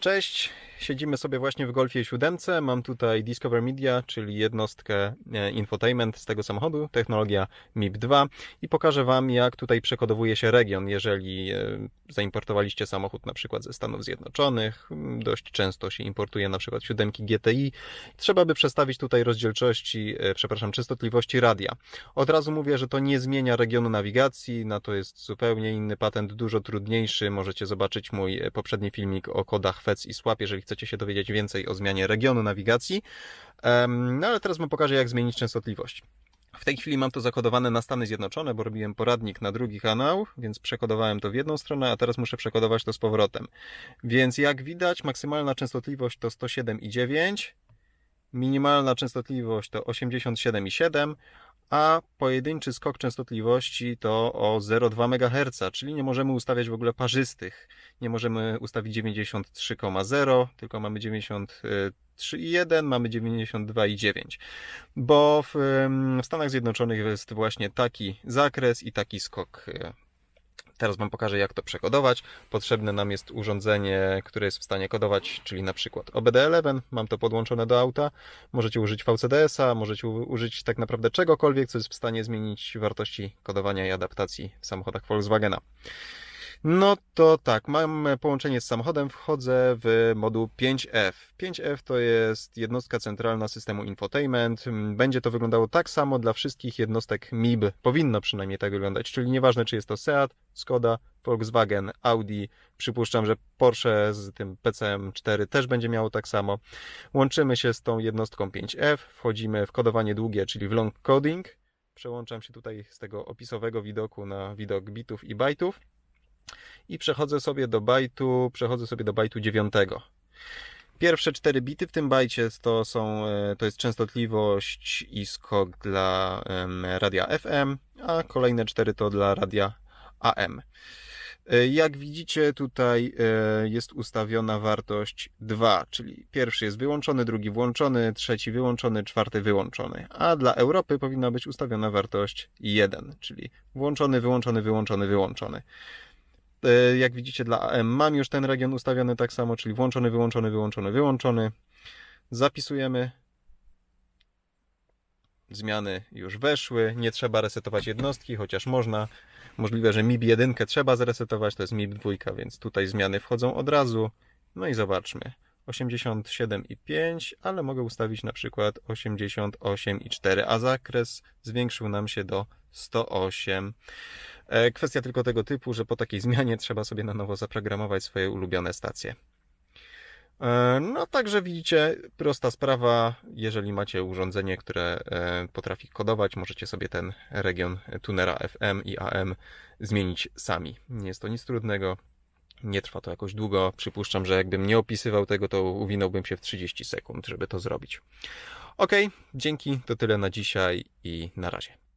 Cześć, siedzimy sobie właśnie w Golfie 7. Mam tutaj Discover Media, czyli jednostkę e, infotainment z tego samochodu, technologia MIP2 i pokażę Wam, jak tutaj przekodowuje się region, jeżeli e, zaimportowaliście samochód na przykład ze Stanów Zjednoczonych. Dość często się importuje na przykład 7 GTI. Trzeba by przestawić tutaj rozdzielczości, e, przepraszam, częstotliwości radia. Od razu mówię, że to nie zmienia regionu nawigacji, na to jest zupełnie inny patent, dużo trudniejszy. Możecie zobaczyć mój poprzedni filmik o kodach FEC i SWAP, jeżeli chcecie się dowiedzieć więcej o zmianie regionu nawigacji. No ale teraz Wam pokażę, jak zmienić częstotliwość. W tej chwili mam to zakodowane na Stany Zjednoczone, bo robiłem poradnik na drugi kanał, więc przekodowałem to w jedną stronę, a teraz muszę przekodować to z powrotem. Więc jak widać, maksymalna częstotliwość to 107,9, minimalna częstotliwość to 87,7, a pojedynczy skok częstotliwości to o 0,2 MHz, czyli nie możemy ustawiać w ogóle parzystych. Nie możemy ustawić 93,0, tylko mamy 93,1, mamy 92,9. Bo w, w Stanach Zjednoczonych jest właśnie taki zakres i taki skok. Teraz Wam pokażę, jak to przekodować. Potrzebne nam jest urządzenie, które jest w stanie kodować, czyli na przykład OBD11. Mam to podłączone do auta. Możecie użyć VCDS-a, możecie użyć tak naprawdę czegokolwiek, co jest w stanie zmienić wartości kodowania i adaptacji w samochodach Volkswagena. No to tak, mam połączenie z samochodem, wchodzę w moduł 5F. 5F to jest jednostka centralna systemu infotainment. Będzie to wyglądało tak samo dla wszystkich jednostek MIB. Powinno przynajmniej tak wyglądać, czyli nieważne czy jest to Seat, Skoda, Volkswagen, Audi. Przypuszczam, że Porsche z tym PCM4 też będzie miało tak samo. Łączymy się z tą jednostką 5F, wchodzimy w kodowanie długie, czyli w long coding. Przełączam się tutaj z tego opisowego widoku na widok bitów i bajtów i przechodzę sobie do bajtu, przechodzę sobie do bajtu 9. Pierwsze cztery bity w tym bajcie to są, e, to jest częstotliwość i skok dla radia FM, a kolejne cztery to dla radia AM. E, Jak widzicie, tutaj e, jest ustawiona wartość 2, czyli pierwszy jest wyłączony, drugi włączony, trzeci wyłączony, czwarty wyłączony. A dla Europy powinna być ustawiona wartość 1, czyli włączony, wyłączony, wyłączony, wyłączony. E, Jak widzicie, dla AM mam już ten region ustawiony tak samo, czyli włączony, wyłączony, wyłączony, wyłączony. Zapisujemy. Zmiany już weszły. Nie trzeba resetować jednostki, chociaż można. Możliwe, że MIB 1 trzeba zresetować, to jest MIB 2, więc tutaj zmiany wchodzą od razu. No i zobaczmy. 87,5, ale mogę ustawić na przykład 88,4, a zakres zwiększył nam się do 108. E, Kwestia tylko tego typu, że po takiej zmianie trzeba sobie na nowo zaprogramować swoje ulubione stacje. E, No, także widzicie, prosta sprawa. Jeżeli macie urządzenie, które e, potrafi kodować, możecie sobie ten region tunera FM i AM zmienić sami. Nie jest to nic trudnego. Nie trwa to jakoś długo. Przypuszczam, że jakbym nie opisywał tego, to uwinąłbym się w 30 sekund, żeby to zrobić. Ok, dzięki, to tyle na dzisiaj i na razie.